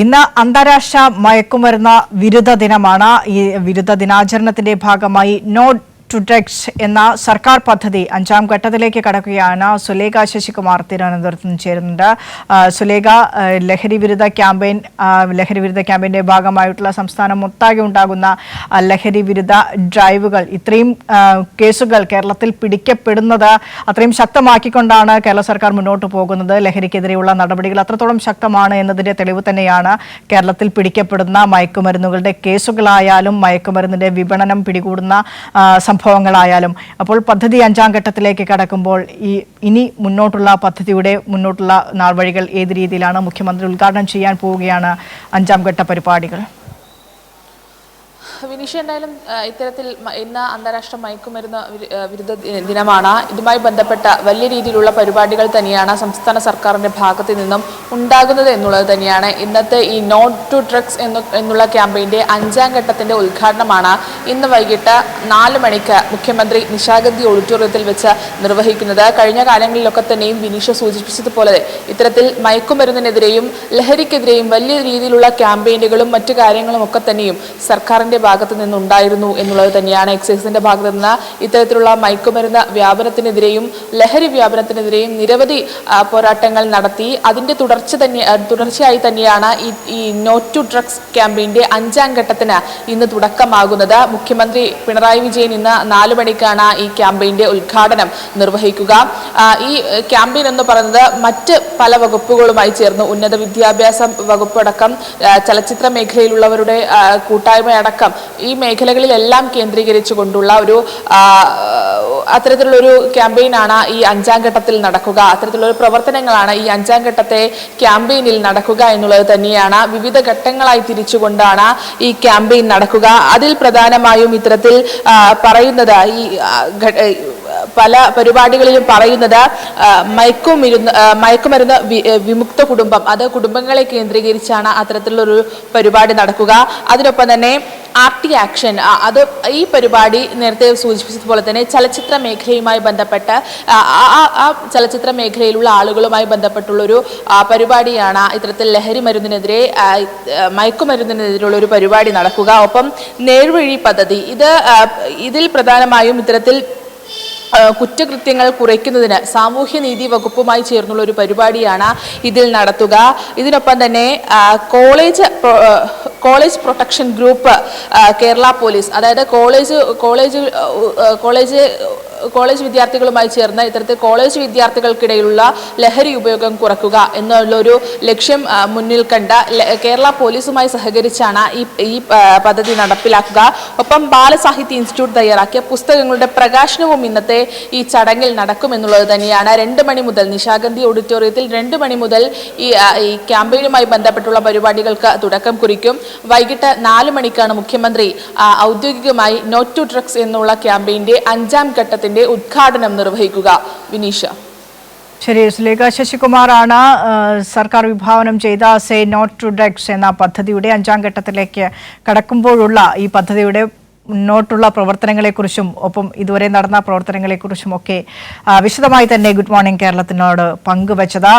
ഇന്ന് അന്താരാഷ്ട്ര മയക്കുമരുന്ന് വിരുദ്ധ ദിനമാണ്. ഈ വിരുദ്ധ ദിനാചരണത്തിന്റെ ഭാഗമായി നോ ടു ഡ്രഗ്സ് എന്ന സർക്കാർ പദ്ധതി അഞ്ചാം ഘട്ടത്തിലേക്ക് കടക്കുകയാണ്. സുലേഖ ശശികുമാർ തിരുവനന്തപുരത്ത് നിന്ന് ചേരുന്നുണ്ട്. സുലേഖ ലഹരി വിരുദ്ധ ക്യാമ്പയിൻ ലഹരി വിരുദ്ധ ക്യാമ്പയിന്റെ ഭാഗമായിട്ടുള്ള സംസ്ഥാനം ഒട്ടാകെ ഉണ്ടാകുന്ന ലഹരി വിരുദ്ധ ഡ്രൈവുകൾ ഇത്രയും കേസുകൾ കേരളത്തിൽ പിടിക്കപ്പെടുന്നത് അത്രയും ശക്തമാക്കിക്കൊണ്ടാണ് കേരള സർക്കാർ മുന്നോട്ട് പോകുന്നത്. ലഹരിക്കെതിരെയുള്ള നടപടികൾ അത്രത്തോളം ശക്തമാണ് എന്നതിന്റെ തെളിവ് തന്നെയാണ് കേരളത്തിൽ പിടിക്കപ്പെടുന്ന മയക്കുമരുന്നുകളുടെ കേസുകളായാലും മയക്കുമരുന്നിന്റെ വിപണനം പിടികൂടുന്ന സംഭവങ്ങളായാലും അപ്പോൾ പദ്ധതി അഞ്ചാം ഘട്ടത്തിലേക്ക് കടക്കുമ്പോൾ ഈ ഇനി മുന്നോട്ടുള്ള പദ്ധതിയുടെ മുന്നോട്ടുള്ള നാൾവഴികൾ ഏത് രീതിയിലാണ് മുഖ്യമന്ത്രി ഉദ്ഘാടനം ചെയ്യാൻ പോവുകയാണ് അഞ്ചാം ഘട്ട പരിപാടികൾ. വിനീഷ എന്തായാലും ഇത്തരത്തിൽ ഇന്ന് അന്താരാഷ്ട്ര മയക്കുമരുന്ന് വിരുദ്ധ ദിനമാണ്. ഇതുമായി ബന്ധപ്പെട്ട വലിയ രീതിയിലുള്ള പരിപാടികൾ തന്നെയാണ് സംസ്ഥാന സർക്കാരിന്റെ ഭാഗത്തു നിന്നും ഉണ്ടാകുന്നത് എന്നുള്ളത് തന്നെയാണ്. ഇന്നത്തെ ഈ നോ ടു ഡ്രഗ്സ് എന്ന് എന്നുള്ള ക്യാമ്പയിന്റെ അഞ്ചാം ഘട്ടത്തിന്റെ ഉദ്ഘാടനമാണ് ഇന്ന് വൈകിട്ട് നാല് മണിക്ക് മുഖ്യമന്ത്രി നിശാഗന്ധി ഓഡിറ്റോറിയത്തിൽ വെച്ച് നിർവഹിക്കുന്നത്. കഴിഞ്ഞ കാലങ്ങളിലൊക്കെ തന്നെയും വിനീഷ സൂചിപ്പിച്ചതുപോലെ ഇത്തരത്തിൽ മയക്കുമരുന്നിനെതിരെയും ലഹരിക്കെതിരെയും വലിയ രീതിയിലുള്ള ക്യാമ്പയിനുകളും മറ്റു കാര്യങ്ങളും ഒക്കെ തന്നെയും സർക്കാരിന്റെ ഭാഗത്തു നിന്നുണ്ടായിരുന്നു എന്നുള്ളത് തന്നെയാണ് എക്സൈസിന്റെ ഭാഗത്തു നിന്ന് ഇത്തരത്തിലുള്ള മയക്കുമരുന്ന് വ്യാപനത്തിനെതിരെയും ലഹരി വ്യാപനത്തിനെതിരെയും നിരവധി പോരാട്ടങ്ങൾ നടത്തി. അതിന്റെ തുടർച്ച തന്നെ തുടർച്ചയായി തന്നെയാണ് ഈ നോ ടു ഡ്രഗ്സ് ക്യാമ്പയിന്റെ അഞ്ചാം ഘട്ടത്തിന് ഇന്ന് തുടക്കമാകുന്നത്. മുഖ്യമന്ത്രി പിണറായി വിജയൻ ഇന്ന് നാലു മണിക്കാണ് ഈ ക്യാമ്പയിന്റെ ഉദ്ഘാടനം നിർവഹിക്കുക. ഈ ക്യാമ്പയിൻ എന്ന് പറയുന്നത് മറ്റ് പല വകുപ്പുകളുമായി ചേർന്ന് ഉന്നത വിദ്യാഭ്യാസ വകുപ്പടക്കം ചലച്ചിത്ര മേഖലയിലുള്ളവരുടെ കൂട്ടായ്മയടക്കം ഈ മേഖലകളിലെല്ലാം കേന്ദ്രീകരിച്ചു കൊണ്ടുള്ള ഒരു അത്തരത്തിലുള്ളൊരു ക്യാമ്പയിനാണ് ഈ അഞ്ചാം ഘട്ടത്തിൽ നടക്കുക. അത്തരത്തിലുള്ള പ്രവർത്തനങ്ങളാണ് ഈ അഞ്ചാം ഘട്ടത്തെ ക്യാമ്പയിനിൽ നടക്കുക എന്നുള്ളത് തന്നെയാണ്. വിവിധ ഘട്ടങ്ങളായി തിരിച്ചുകൊണ്ടാണ് ഈ ക്യാമ്പയിൻ നടക്കുക. അതിൽ പ്രധാനമായും ഇത്തരത്തിൽ പറയുന്നത് ഈ പല പരിപാടികളിലും പറയുന്നത് മയക്കുമിരുന്ന് മയക്കുമരുന്ന് വിമുക്ത കുടുംബം അത് കുടുംബങ്ങളെ കേന്ദ്രീകരിച്ചാണ് അത്തരത്തിലുള്ളൊരു പരിപാടി നടക്കുക. അതിനൊപ്പം തന്നെ ആർ ടി ആക്ഷൻ അത് ഈ പരിപാടി നേരത്തെ സൂചിപ്പിച്ചതുപോലെ തന്നെ ചലച്ചിത്ര മേഖലയുമായി ബന്ധപ്പെട്ട് ആ, ചലച്ചിത്ര മേഖലയിലുള്ള ആളുകളുമായി ബന്ധപ്പെട്ടുള്ളൊരു പരിപാടിയാണ് ഇത്തരത്തിൽ ലഹരി മരുന്നിനെതിരെ മയക്കുമരുന്നിനെതിരെയുള്ള ഒരു പരിപാടി നടക്കുക. ഒപ്പം നേർവഴി പദ്ധതി ഇത് ഇതിൽ പ്രധാനമായും ഇത്തരത്തിൽ കുറ്റകൃത്യങ്ങൾ കുറയ്ക്കുന്നതിന് സാമൂഹ്യനീതി വകുപ്പുമായി ചേർന്നുള്ള ഒരു പരിപാടിയാണ് ഇതിൽ നടത്തുക. ഇതിനൊപ്പം തന്നെ college college protection group Kerala police അതായത് കോളേജ് കോളേജ് കോളേജ് കോളേജ് വിദ്യാർത്ഥികളുമായി ചേർന്ന് ഇത്തരത്തിൽ കോളേജ് വിദ്യാർത്ഥികൾക്കിടയിലുള്ള ലഹരി ഉപയോഗം കുറക്കുക എന്നുള്ളൊരു ലക്ഷ്യം മുന്നിൽ കണ്ട കേരള പോലീസുമായി സഹകരിച്ചാണ് ഈ ഈ പദ്ധതി നടപ്പിലാക്കുക. ഒപ്പം ബാലസാഹിത്യ ഇൻസ്റ്റിറ്റ്യൂട്ട് തയ്യാറാക്കിയ പുസ്തകങ്ങളുടെ പ്രകാശനവും ഇന്നത്തെ ഈ ചടങ്ങിൽ നടക്കുമെന്നുള്ളത് തന്നെയാണ്. രണ്ട് മണി മുതൽ നിശാഗന്ധി ഓഡിറ്റോറിയത്തിൽ രണ്ട് മണി മുതൽ ഈ ഈ ക്യാമ്പയിനുമായി ബന്ധപ്പെട്ടുള്ള പരിപാടികൾക്ക് തുടക്കം കുറിക്കും. വൈകിട്ട് നാല് മണിക്കാണ് മുഖ്യമന്ത്രി ഔദ്യോഗികമായി നോട്ട് ടു ഡ്രഗ്സ് എന്നുള്ള ക്യാമ്പയിന്റെ അഞ്ചാം ഘട്ടത്തിന്റെ ഉദ്ഘാടനം നിർവഹിക്കുക. വിനീഷ. ശരി സുലേഖ ശശികുമാറാണ് സർക്കാർ വിഭാവനം ചെയ്ത സേ നോട്ട് ടു ഡ്രഗ്സ് എന്ന പദ്ധതിയുടെ അഞ്ചാം ഘട്ടത്തിലേക്ക് കടക്കുമ്പോഴുള്ള ഈ പദ്ധതിയുടെ മുന്നോട്ടുള്ള പ്രവർത്തനങ്ങളെക്കുറിച്ചും ഒപ്പം ഇതുവരെ നടന്ന പ്രവർത്തനങ്ങളെക്കുറിച്ചും ഒക്കെ വിശദമായി തന്നെ ഗുഡ് മോർണിംഗ് കേരളത്തിനോട് പങ്കുവച്ചത്